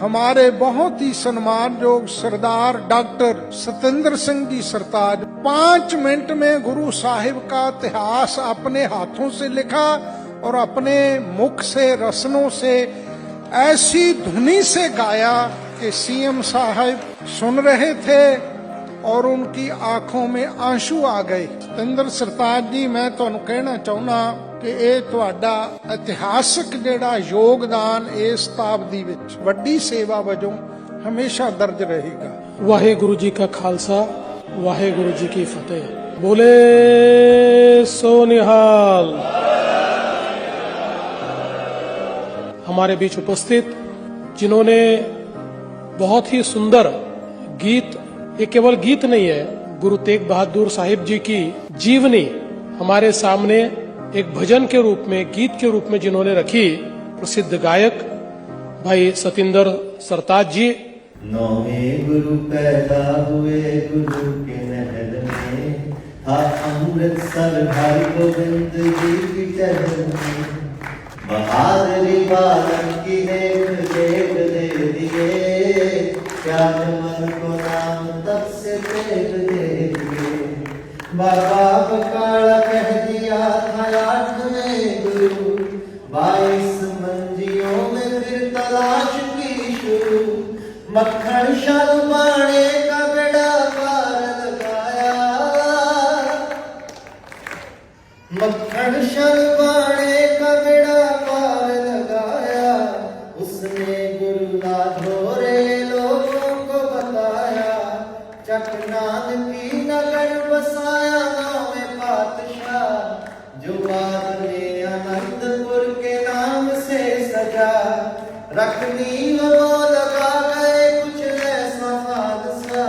ہمارے بہت ہی سنمان جوگ سردار ڈاکٹر ستندر سنگھ جی سرتاج پانچ منٹ میں گرو صاحب کا اتہاس اپنے ہاتھوں سے لکھا اور اپنے مکھ سے رسنوں سے ایسی دھنی سے گایا کہ سی ایم صاحب سن رہے تھے اور ان کی آنکھوں میں آنسو آ گئے۔ ستندر سرتاج جی میں کہنا چاہنا ਕਿ ਇਹ ਤੁਹਾਡਾ ਇਤਿਹਾਸਕ ਜਿਹੜਾ ਯੋਗਦਾਨ ਇਸ ਤਾਬਦੀ ਵਿੱਚ، ਵੱਡੀ ਸੇਵਾ ਵਜੋਂ ਹਮੇਸ਼ਾ ਦਰਜ ਰਹੇਗਾ। ਵਾਹਿਗੁਰੂ ਜੀ ਕਾ ਖਾਲਸਾ، ਵਾਹਿਗੁਰੂ ਜੀ ਕੀ ਫਤਿਹ। ਬੋਲੇ ਸੋ ਨਿਹਾਲ। ہمارے بیچ اپستھت جنہوں نے بہت ہی سندر گیت یہ کیول گیت نہیں ہے گرو تیگ بہادر صاحب جی کی جیونی ہمارے سامنے ایک بھجن کے روپ میں، گیت کے روپ میں جنہوں نے رکھی پرسدھ گائک بھائی ستندر سرتاج جی۔ نویں گرو پیدا ہوئے گرو کے محل میں ہاں امرت سر بھائی گوبند جی کی چہل میں۔ بہادری بالن کی دیکھ دیکھ دے دیے، پیار من کو نام تب سے دیکھ دے دیے۔ بابا گرلا دھورے لوگوں کو بتایا چکنان کی نگر بسایا نام پاتشاہ جو بات نے انند پور کے نام سے سجا رکھنی وہ لگا گئے کچھ ایسا حادثہ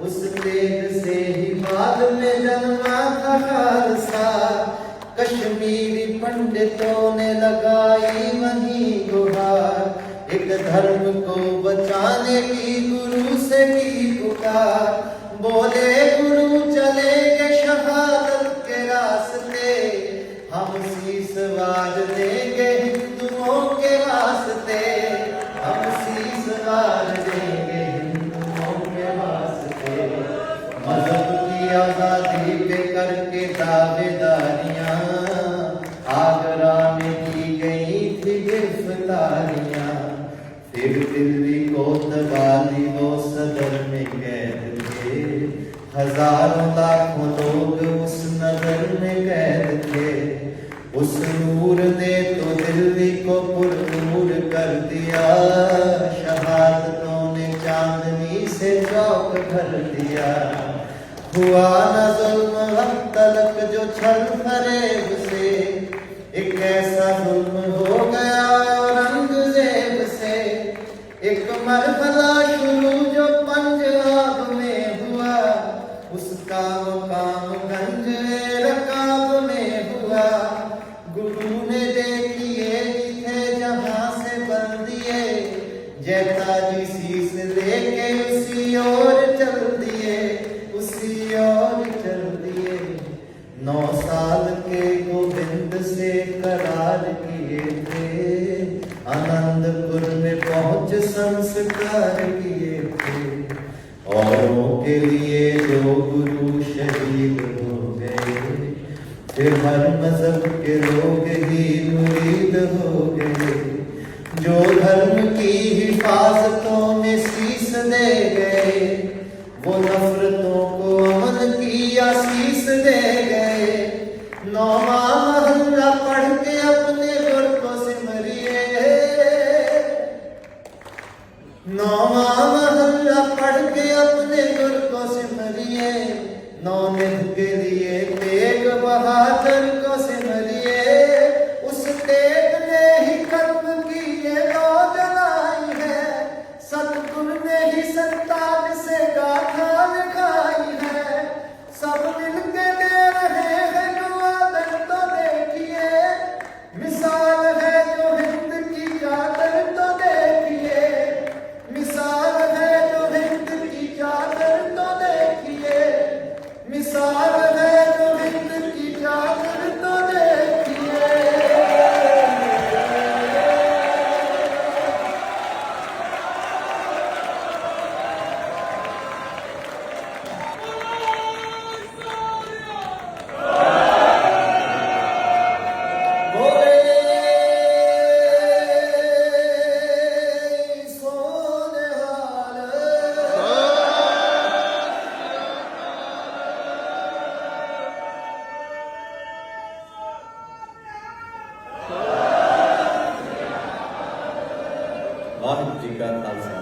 اس پیٹ سے ہی بعد میں جنما تھا حادثہ کشمیری پنڈتوں نے لگائی وہیں گہار ایک دھرم کو بچانے کی گرو سے کی پکار بولے گرو چلے گے شہادت کے راستے ہم شیش واج دیں گے ہندوؤں کے واسطے ہم شیش واج دیں گے ہندوؤں کے واسطے مذہب کی آزادی پہ کر کے دعوے داریاں والی وہ صدر میں قید تھے۔ ہزاروں لاکھوں لوگ اس نظر میں قید تھے۔ اس نور نے تو دلی کو پرنور کر دیا۔ شہادتوں نے چاندنی سے چوک بھر دیا۔ ہوا نہ ظلم ہم تلک جو چھل پھرے جیتا جی سیس دے کے اسی اور چل دیے اسی اور چل دیے نو سال کے گوبند سے قرار کیے تھے آنند پور میں پہنچ سنسکار کیے تھے اوروں کے لیے جو گرو شہید ہو گئے پھر ہر مذہب کے لوگ ہی مرید ہو گئے جو دھرم ہی حفاظتوں میں سیس دے گئے۔ وہ نفرتوں کو امن کی آسیس دے گئے۔ نوما محلہ پڑھ کے اپنے گرب سمریے نوما محلہ پڑھ کے اپنے گرب سمریے نو کے لیے تیگ بہادر کو sentar. আজিকা খালসা